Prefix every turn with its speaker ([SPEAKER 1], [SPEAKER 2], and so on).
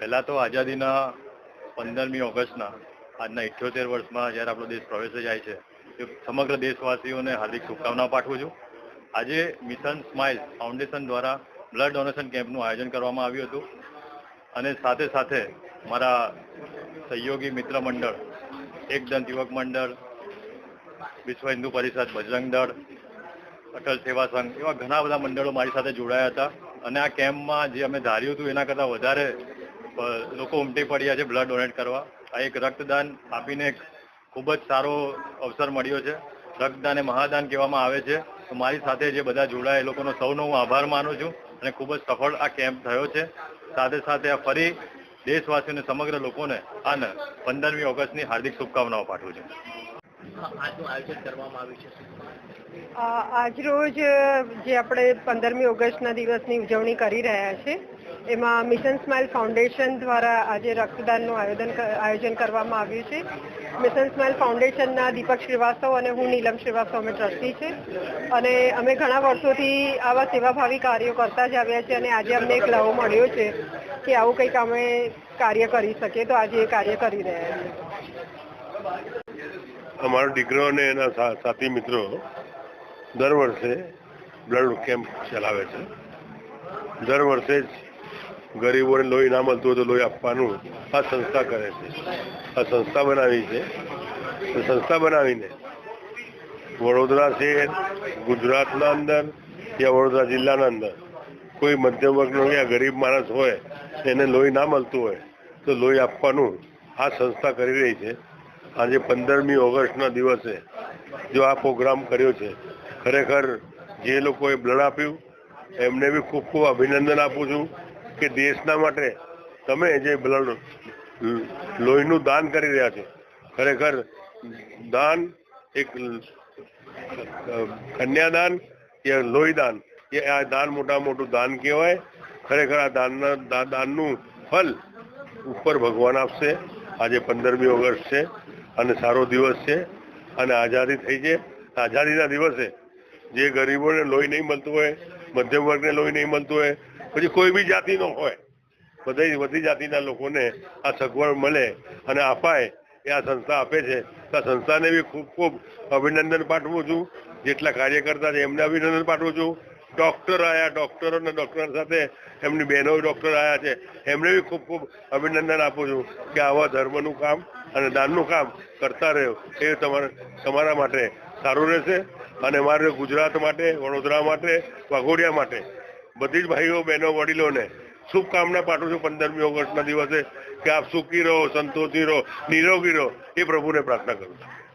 [SPEAKER 1] પહેલાં તો આઝાદીના પંદરમી ઓગસ્ટના, આજના ઇઠ્યોતેર વર્ષમાં જ્યારે આપણો દેશ પ્રવેશે જાય છે, એ સમગ્ર દેશવાસીઓને હાર્દિક શુભકામના પાઠવું છું. આજે મિશન સ્માઇલ ફાઉન્ડેશન દ્વારા બ્લડ ડોનેશન કેમ્પનું આયોજન કરવામાં આવ્યું હતું અને સાથે સાથે મારા સહયોગી મિત્ર મંડળ એકદંત યુવક મંડળ, વિશ્વ હિન્દુ પરિષદ, બજરંગ દળ, અટલ સેવા સંઘ એવા ઘણા બધા મંડળો મારી સાથે જોડાયા હતા. અને આ કેમ્પમાં જે અમે ધાર્યું હતું એના કરતાં વધારે લોકો ઉમટી પડ્યા છે બ્લડ ડોનેટ કરવા. આ એક રક્તદાન આપીને એક ખૂબ જ સારો અવસર મળ્યો છે. રક્તદાન એ મહાદાન કહેવામાં આવે છે. તો મારી સાથે જે બધા જોડાયા એ લોકોનો સૌનો હું આભાર માનું છું અને ખૂબ જ સફળ આ કેમ્પ થયો છે. સાથે સાથે આ ફરી દેશવાસીઓને સમગ્ર લોકોને આને પંદરમી ઓગસ્ટની હાર્દિક શુભકામનાઓ પાઠવું છું.
[SPEAKER 2] આજનું આવ્યું છે?
[SPEAKER 3] આજરોજ જે આપણે પંદરમી ઓગસ્ટના દિવસની ઉજવણી કરી રહ્યા છે, એમાં મિશન સ્માઇલ ફાઉન્ડેશન દ્વારા આજે રક્તદાનનું આયોજન આયોજન કરવામાં આવ્યું છે. મિશન સ્માઇલ ફાઉન્ડેશનના દીપક શ્રીવાસ્તવ અને હું નીલમ શ્રીવાસ્તવ, અમે ટ્રસ્ટી છે. અને અમે ઘણા વર્ષોથી આવા સેવાભાવી કાર્યો કરતા જ આવ્યા છે અને આજે અમને એક લહો મળ્યો છે કે આવું કંઈક અમે કાર્ય કરી શકીએ તો આજે એ કાર્ય કરી રહ્યા છીએ.
[SPEAKER 4] અમારો દીકરો અને એના સાથી મિત્રો દર વર્ષે બ્લડ કેમ્પ ચલાવે છે. દર વર્ષે જ ગરીબોને લોહી ના મળતું હોય તો લોહી આપવાનું આ સંસ્થા કરે છે. આ સંસ્થા બનાવી છે. સંસ્થા બનાવીને વડોદરા શહેર, ગુજરાતના અંદર યા વડોદરા જિલ્લાના અંદર કોઈ મધ્યમ વર્ગનો યા ગરીબ માણસ હોય એને લોહી ના મળતું હોય તો લોહી આપવાનું આ સંસ્થા કરી રહી છે. આજે પંદરમી ઓગસ્ટના દિવસે જો આ પ્રોગ્રામ કર્યો છે, ખરેખર જે લોકોએ બ્લડ આપ્યું, એમને બી ખૂબ ખૂબ અભિનંદન આપું છું કે દેશના માટે તમે જે બ્લડ લોહીનું દાન કરી રહ્યા છો, ખરેખર દાન એક કન્યાદાન કે લોહીદાન, એ આ દાન મોટા મોટું દાન કહેવાય. ખરેખર આ દાનના દાનનું ફલ ઉપર ભગવાન આપશે. આજે પંદરમી ઓગસ્ટ છે. અને સારો દિવસ છે અને આઝાદી થઈ છે. આઝાદીના દિવસે જે ગરીબોને લોહી નહીં મળતું હોય, મધ્યમ વર્ગને લોહી નહીં મળતું હોય, પછી કોઈ બી જાતિનો હોય બધી બધી જાતિના લોકોને આ સગવડ મળે અને અપાય એ આ સંસ્થા આપે છે. તો આ સંસ્થાને બી ખૂબ ખૂબ અભિનંદન પાઠવું છું. જેટલા કાર્યકર્તા છે એમને અભિનંદન પાઠવું છું. ડોક્ટર આવ્યા ડૉક્ટરો અને ડૉક્ટર સાથે એમની બહેનો ડૉક્ટર આવ્યા છે. એમને બી ખૂબ ખૂબ અભિનંદન આપું છું કે આવા ધર્મનું કામ અને દાનનું કામ કરતા રહ્યો. એ તમારા તમારા માટે સારું રહેશે અને મારે ગુજરાત માટે, વડોદરા માટે, વાઘોડિયા માટે બધી જ ભાઈઓ, બહેનો, વડીલોને શુભકામના પાઠવું છું પંદરમી ઓગસ્ટના દિવસે કે આપ સુખી રહો, સંતોષી રહો, નિરોગી રહો એ પ્રભુને પ્રાર્થના કરું છું.